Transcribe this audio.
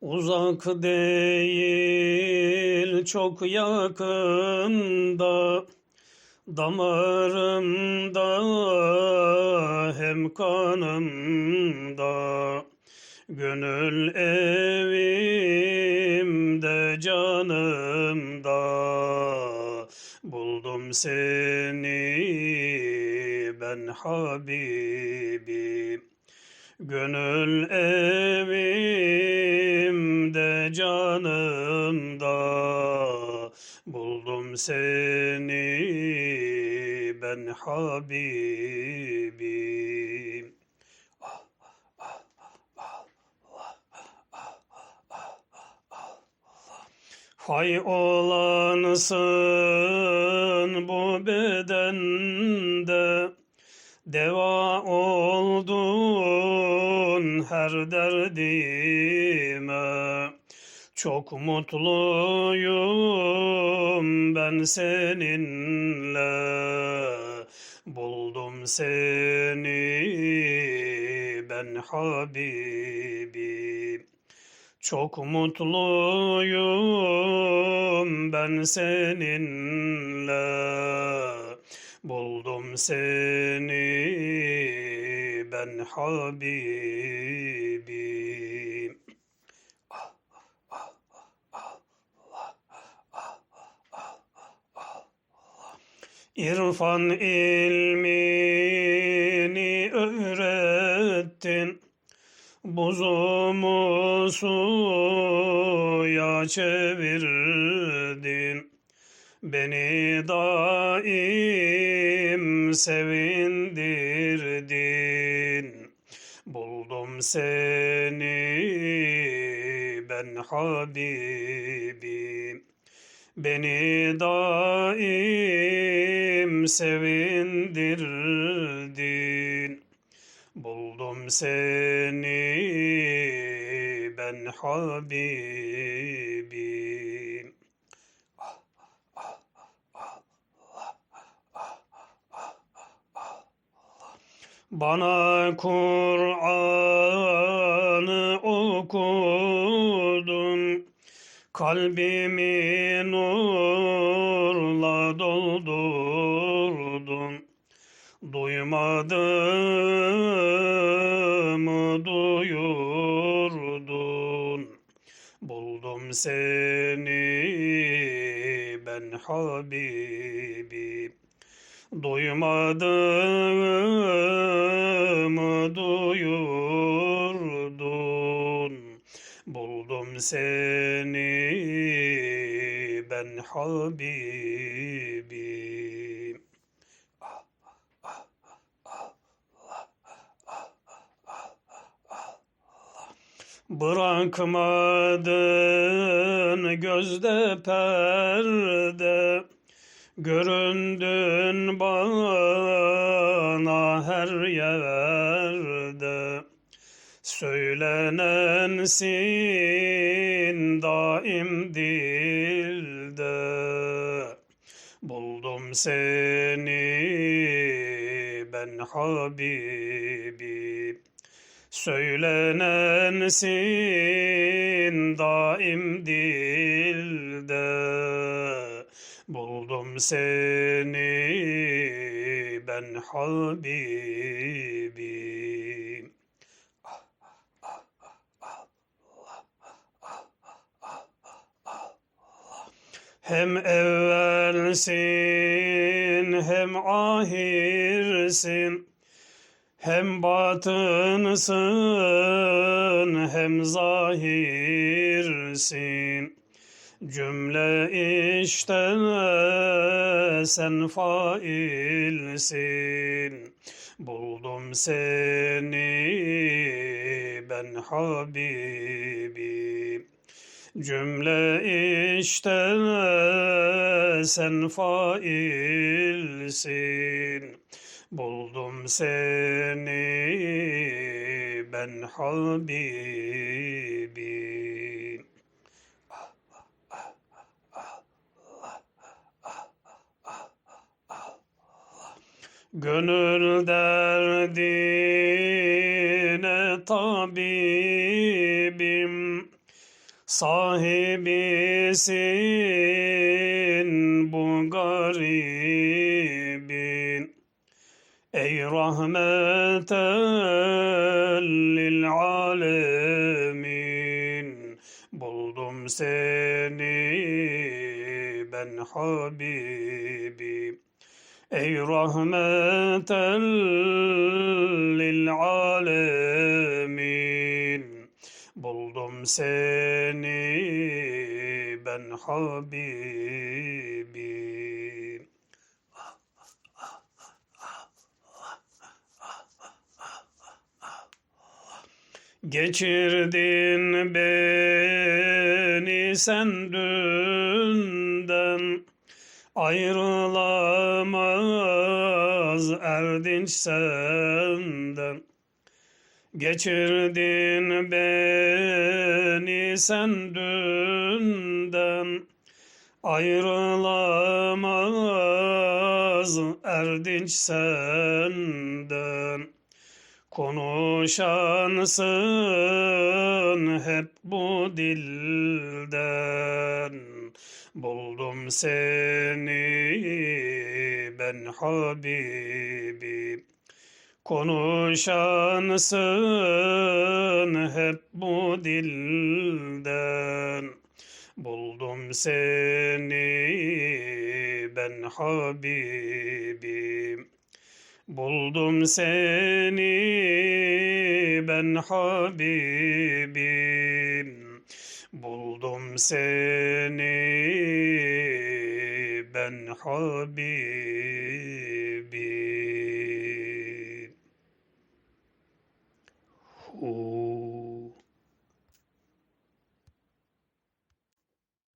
Uzak değil çok yakında Damarımda hem kanımda. Gönül evimde canımda. Buldum seni ben Habibim Gönül evimde canımda buldum seni ben Habibim. Hay olansın bu bedende Deva oldun her derdime. Çok mutluyum ben seninle. Buldum seni ben Habibim Çok mutluyum ben seninle. Buldum seni ben Habibim. İrfan ilmini öğrettin. Buzumu suya çevirdin. Beni daim sevindirdin. Buldum seni ben Habibim. Beni daim sevindirdin. Buldum seni ben Habibim. Bana Kur'an'ı okudun, kalbimi nurla doldurdun. Duymadığımı duyurdun. Buldum seni ben Habibim. Duymadığımı duyurdun. Buldum seni ben Habibim. Bırakmadın gözde perde Göründün bana her yerde. Söylenensin daim dilde. Buldum seni ben Habibim Söylenensin daim dilde Buldum seni ben Habibim. Hem evvelsin hem ahirsin. Hem batınsın hem zahirsin. Cümle işte sen failsin. Buldum seni ben Habibim. Cümle işte sen failsin. Buldum seni ben Habibim. Gönül derdine tabibim sahibisin bu garibin. Ey rahmeten lil alemin buldum seni ben Habibim. Ey rahmeten lil alemin buldum seni ben Habibim. Geçirdin beni sen dünden Ayrılamaz erdinç senden. Geçirdin beni sen dünden. Ayrılamaz erdinç senden. Konuşansın hep bu dilden Buldum seni ben Habibim Konuşansın hep bu dilden. Buldum seni ben Habibim Buldum seni ben Habibim Buldum seni ben Habibim